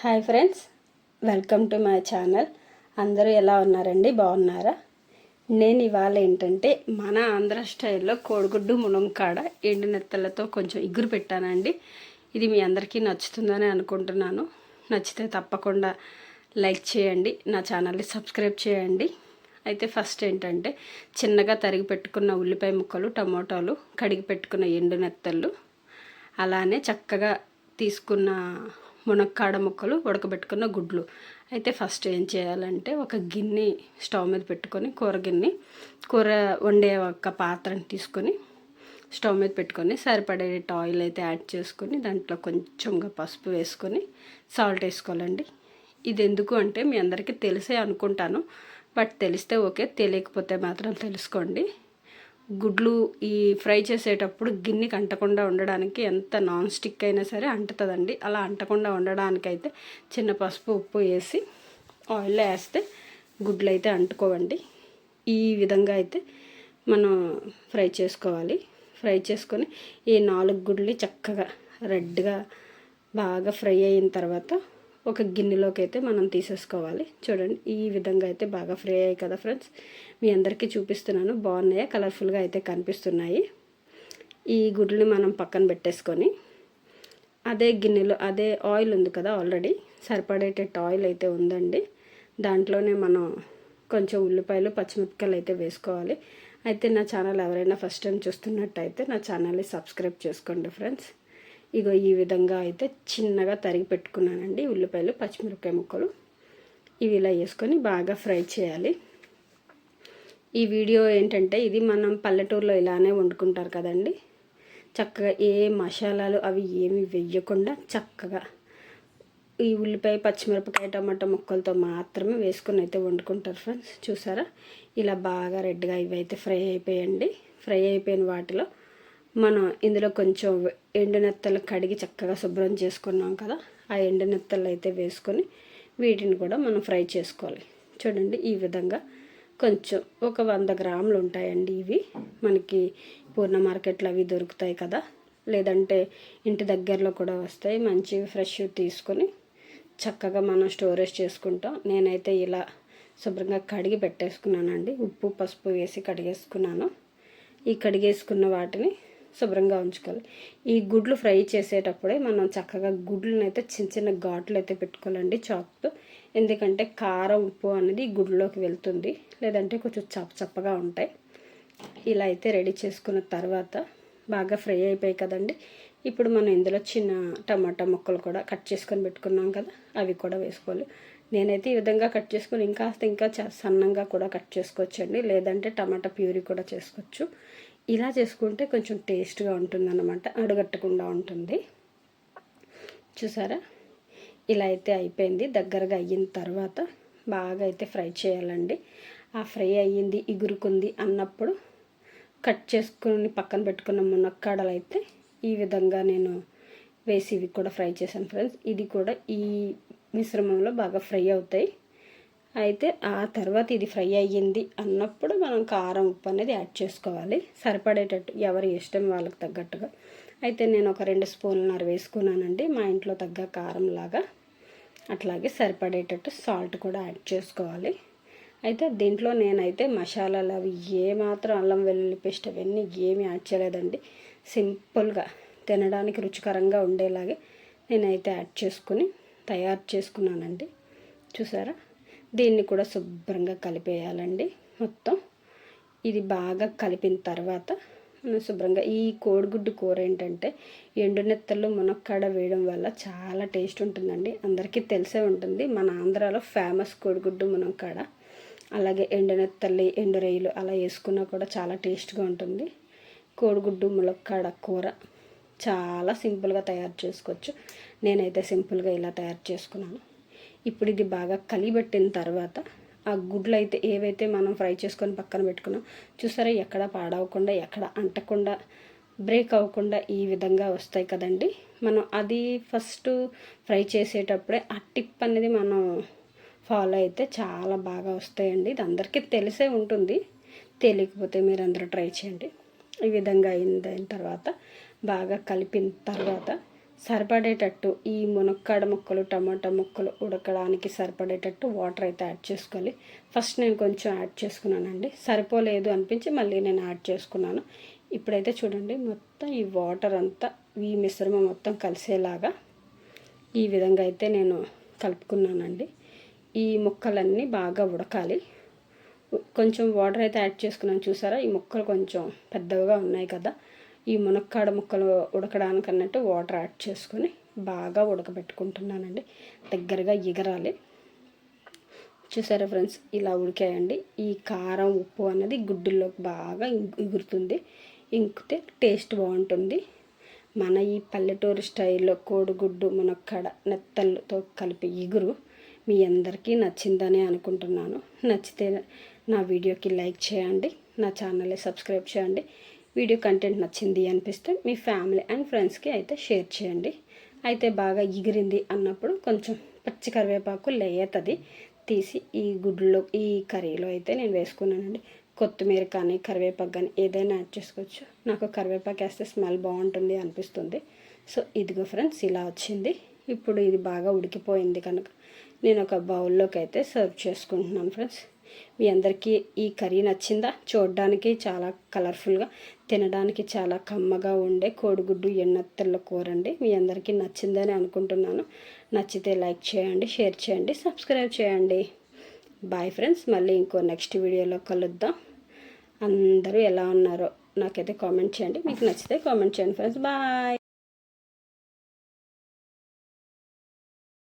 Hi friends welcome to my channel. అందరూ ఎలా ఉన్నారండి? బాగున్నారా? నేను ఇవాళ ఏంటంటే మన ఆంధ్ర స్టైల్లో కోడిగుడ్డు ములంకాడ ఎండు నెత్తలతో కొంచెం ఇగురు పెట్టానండి. ఇది మీ అందరికీ నచ్చుతుందని అనుకుంటున్నాను. నచ్చితే తప్పకుండా లైక్ చేయండి నా ఛానల్ని సబ్స్క్రైబ్ చేయండి. అయితే ఫస్ట్ ఏంటంటే చిన్నగా తరిగి పెట్టుకున్న ఉల్లిపాయ ముక్కలు టమోటాలు కడిగి పెట్టుకున్న ఎండు నెత్తళ్ళు అలానే చక్కగా తీసుకున్న మునక్కాడ ముక్కలు ఉడకబెట్టుకున్న గుడ్లు. అయితే ఫస్ట్ ఏం చేయాలంటే ఒక గిన్నె స్టవ్ మీద పెట్టుకొని కూర గిన్నె కూర వండే ఒక పాత్రని తీసుకొని స్టవ్ మీద పెట్టుకొని సరిపడే ఆయిల్ అయితే యాడ్ చేసుకొని దాంట్లో కొంచెంగా పసుపు వేసుకొని సాల్ట్ వేసుకోవాలండి. ఇది ఎందుకు అంటే మీ అందరికీ తెలిసే అనుకుంటాను బట్ తెలిస్తే ఓకే తెలియకపోతే మాత్రం తెలుసుకోండి. గుడ్లు ఈ ఫ్రై చేసేటప్పుడు గిన్నెకి అంటకుండా ఉండడానికి ఎంత నాన్ స్టిక్ అయినా సరే అంటుతుందండి. అలా అంటకుండా ఉండడానికైతే చిన్న పసుపు ఉప్పు వేసి ఆయిల్లో వేస్తే గుడ్లు అయితే అంటుకోవండి. ఈ విధంగా అయితే మనం ఫ్రై చేసుకోవాలి. ఫ్రై చేసుకొని ఈ నాలుగు గుడ్లు చక్కగా రెడ్గా బాగా ఫ్రై అయిన తర్వాత ఒక గిన్నెలోకి అయితే మనం తీసేసుకోవాలి. చూడండి ఈ విధంగా అయితే బాగా ఫ్రై అయ్యాయి కదా ఫ్రెండ్స్. మీ అందరికీ చూపిస్తున్నాను. బాగున్నాయా? కలర్ఫుల్గా అయితే కనిపిస్తున్నాయి. ఈ గుడ్లు మనం పక్కన పెట్టేసుకొని అదే గిన్నెలో అదే ఆయిల్ ఉంది కదా ఆల్రెడీ సరిపడేటట్టు ఆయిల్ అయితే ఉందండి. దాంట్లోనే మనం కొంచెం ఉల్లిపాయలు పచ్చిమిరపకాయలు అయితే వేసుకోవాలి. అయితే నా ఛానల్ ఎవరైనా ఫస్ట్ టైం చూస్తున్నట్టయితే నా ఛానల్ని సబ్స్క్రైబ్ చేసుకోండి ఫ్రెండ్స్. ఇగో ఈ విధంగా అయితే చిన్నగా తరిగి పెట్టుకున్నానండి. ఉల్లిపాయలు పచ్చిమిరపకాయ ముక్కలు ఇవి ఇలా వేసుకొని బాగా ఫ్రై చేయాలి. ఈ వీడియో ఏంటంటే ఇది మనం పల్లెటూరులో ఇలానే వండుకుంటారు కదండి. చక్కగా ఏ మసాలాలు అవి ఏమి వేయకుండా చక్కగా ఈ ఉల్లిపాయ పచ్చిమిరపకాయ టమాటా ముక్కలతో మాత్రమే వేసుకొని అయితే వండుకుంటారు ఫ్రెండ్స్. చూసారా? ఇలా బాగా రెడ్గా ఇవి అయితే ఫ్రై అయిపోయండి. ఫ్రై అయిపోయిన వాటిలో మనం ఇందులో కొంచెం ఎండునెత్తలు కడిగి చక్కగా శుభ్రం చేసుకున్నాం కదా ఆ ఎండునెత్తలు అయితే వేసుకొని వీటిని కూడా మనం ఫ్రై చేసుకోవాలి. చూడండి ఈ విధంగా కొంచెం ఒక వంద గ్రాములు ఉంటాయండి ఇవి. మనకి పూర్ణ మార్కెట్లో అవి దొరుకుతాయి కదా లేదంటే ఇంటి దగ్గరలో కూడా వస్తాయి. మంచి ఫ్రెష్ తీసుకొని చక్కగా మనం స్టోరేజ్ చేసుకుంటాం. నేనైతే ఇలా శుభ్రంగా కడిగి పెట్టేసుకున్నానండి. ఉప్పు పసుపు వేసి కడిగేసుకున్నాను. ఈ కడిగేసుకున్న వాటిని శుభ్రంగా ఉంచుకోవాలి. ఈ గుడ్లు ఫ్రై చేసేటప్పుడే మనం చక్కగా గుడ్లను అయితే చిన్న చిన్న ఘాట్లు అయితే పెట్టుకోవాలండి చాక్తో. ఎందుకంటే కారం ఉప్పు అనేది గుడ్లోకి వెళ్తుంది. లేదంటే కొంచెం చప్ప చప్పగా ఉంటాయి. ఇలా అయితే రెడీ చేసుకున్న తర్వాత బాగా ఫ్రై అయిపోయాయి కదండి. ఇప్పుడు మనం ఇందులో చిన్న టమాటా ముక్కలు కూడా కట్ చేసుకొని పెట్టుకున్నాం కదా అవి కూడా వేసుకోవాలి. నేనైతే ఈ విధంగా కట్ చేసుకొని ఇంకా ఇంకా సన్నంగా కూడా కట్ చేసుకోవచ్చండి. లేదంటే టమాటా ప్యూరీ కూడా చేసుకోవచ్చు. ఇలా చేసుకుంటే కొంచెం టేస్ట్గా ఉంటుంది అనమాట అడుగట్టకుండా ఉంటుంది. చూసారా? ఇలా అయితే అయిపోయింది. దగ్గరగా అయిన తర్వాత బాగా అయితే ఫ్రై చేయాలండి. ఆ ఫ్రై అయ్యింది ఇగురుకుంది అన్నప్పుడు కట్ చేసుకుని పక్కన పెట్టుకున్న మునక్కాడలు అయితే ఈ విధంగా నేను వేసి ఇవి కూడా ఫ్రై చేశాను ఫ్రెండ్స్. ఇది కూడా ఈ మిశ్రమంలో బాగా ఫ్రై అవుతాయి. అయితే ఆ తర్వాత ఇది ఫ్రై అయ్యింది అన్నప్పుడు మనం కారం ఉప్పు అనేది యాడ్ చేసుకోవాలి. సరిపడేటట్టు ఎవరి ఇష్టం వాళ్ళకి తగ్గట్టుగా. అయితే నేను ఒక రెండు స్పూన్లన్నర వేసుకున్నానండి. మా ఇంట్లో తగ్గ కారం లాగా అట్లాగే సరిపడేటట్టు సాల్ట్ కూడా యాడ్ చేసుకోవాలి. అయితే దీంట్లో నేనైతే మసాలాలు అవి ఏమాత్రం అల్లం వెల్లుల్లి పేస్ట్ అవన్నీ ఏమి యాడ్ చేయలేదండి. సింపుల్గా తినడానికి రుచికరంగా ఉండేలాగే నేనైతే యాడ్ చేసుకుని తయారు చేసుకున్నానండి. చూసారా? దీన్ని కూడా శుభ్రంగా కలిపేయాలండి మొత్తం. ఇది బాగా కలిపిన తర్వాత మనం శుభ్రంగా ఈ కోడిగుడ్డు కూర ఏంటంటే ఎండునెత్తలు మునక్కాడ వేయడం వల్ల చాలా టేస్ట్ ఉంటుందండి. అందరికీ తెలిసే ఉంటుంది. మన ఆంధ్రాలో ఫేమస్ కోడిగుడ్డు మునక్కాడ. అలాగే ఎండునెత్తల్లి ఎండు రొయ్యలు అలా వేసుకున్నా కూడా చాలా టేస్ట్గా ఉంటుంది. కోడిగుడ్డు ములక్కాడ కూర చాలా సింపుల్గా తయారు చేసుకోవచ్చు. నేనైతే సింపుల్గా ఇలా తయారు చేసుకున్నాను. ఇప్పుడు ఇది బాగా కలిపెట్టిన తర్వాత ఆ గుడ్లు అయితే ఏవైతే మనం ఫ్రై చేసుకొని పక్కన పెట్టుకున్నాం చూసారా ఎక్కడ పాడవకుండా ఎక్కడ అంటకుండా బ్రేక్ అవ్వకుండా ఈ విధంగా వస్తాయి కదండి. మనం అది ఫస్ట్ ఫ్రై చేసేటప్పుడే ఆ టిప్ అనేది మనం ఫాలో అయితే చాలా బాగా వస్తాయండి. ఇది అందరికీ తెలిసే ఉంటుంది. తెలియకపోతే మీరు అందరూ ట్రై చేయండి. ఈ విధంగా అయిన తర్వాత బాగా కలిపిన తర్వాత సరిపడేటట్టు ఈ మునక్కాడ ముక్కలు టమాటా ముక్కలు ఉడకడానికి సరిపడేటట్టు వాటర్ అయితే యాడ్ చేసుకోవాలి. ఫస్ట్ నేను కొంచెం యాడ్ చేసుకున్నానండి. సరిపోలేదు అనిపించి మళ్ళీ నేను యాడ్ చేసుకున్నాను. ఇప్పుడైతే చూడండి మొత్తం ఈ వాటర్ అంతా ఈ మిశ్రమం మొత్తం కలిసేలాగా ఈ విధంగా అయితే నేను కలుపుకున్నానండి. ఈ ముక్కలన్నీ బాగా ఉడకాలి. కొంచెం వాటర్ అయితే యాడ్ చేసుకున్నాను. చూసారా? ఈ ముక్కలు కొంచెం పెద్దవిగా ఉన్నాయి కదా. ఈ మునక్కాడ ముక్కలు ఉడకడానికి అన్నట్టు వాటర్ యాడ్ చేసుకొని బాగా ఉడకబెట్టుకుంటున్నానండి. దగ్గరగా ఎగరాలి. చూసారా ఫ్రెండ్స్? ఇలా ఉడికాయండి. ఈ కారం ఉప్పు అన్నది గుడ్డుల్లోకి బాగా ఎగురుతుంది ఇంకితే టేస్ట్ బాగుంటుంది. మన ఈ పల్లెటూరు స్టైల్లో కోడిగుడ్డు మునక్కాడ నెత్తలతో కలిపి ఎగురు మీ అందరికీ నచ్చిందని అనుకుంటున్నాను. నచ్చితే నా వీడియోకి లైక్ చేయండి. నా ఛానల్ని సబ్స్క్రైబ్ చేయండి. వీడియో కంటెంట్ నచ్చింది అనిపిస్తే మీ ఫ్యామిలీ అండ్ ఫ్రెండ్స్కి అయితే షేర్ చేయండి. అయితే బాగా ఎగిరింది అన్నప్పుడు కొంచెం పచ్చి కరివేపాకు లేయతది తీసి ఈ గుడ్లో ఈ కర్రీలో అయితే నేను వేసుకున్నానండి. కొత్తిమీర కానీ కరివేపాకు కానీ ఏదైనా యాడ్ చేసుకోవచ్చు. నాకు కరివేపాకు వేస్తే స్మెల్ బాగుంటుంది అనిపిస్తుంది. సో ఇదిగో ఫ్రెండ్స్ ఇలా వచ్చింది. ఇప్పుడు ఇది బాగా ఉడికిపోయింది కనుక నేను ఒక బౌల్లోకి అయితే సర్వ్ చేసుకుంటున్నాను ఫ్రెండ్స్. మీ అందరికీ ఈ కర్రీ నచ్చిందా? చూడడానికి చాలా కలర్ఫుల్గా తినడానికి చాలా కమ్మగా ఉండే కోడిగుడ్డు ఎన్నత్తెల్ల కూర అండి. మీ అందరికీ నచ్చిందని అనుకుంటున్నాను. నచ్చితే లైక్ చేయండి షేర్ చేయండి సబ్స్క్రైబ్ చేయండి. బాయ్ ఫ్రెండ్స్ మళ్ళీ ఇంకో నెక్స్ట్ వీడియోలో కలుద్దాం. అందరూ ఎలా ఉన్నారో నాకైతే కామెంట్ చేయండి. మీకు నచ్చితే కామెంట్ చేయండి ఫ్రెండ్స్. బాయ్!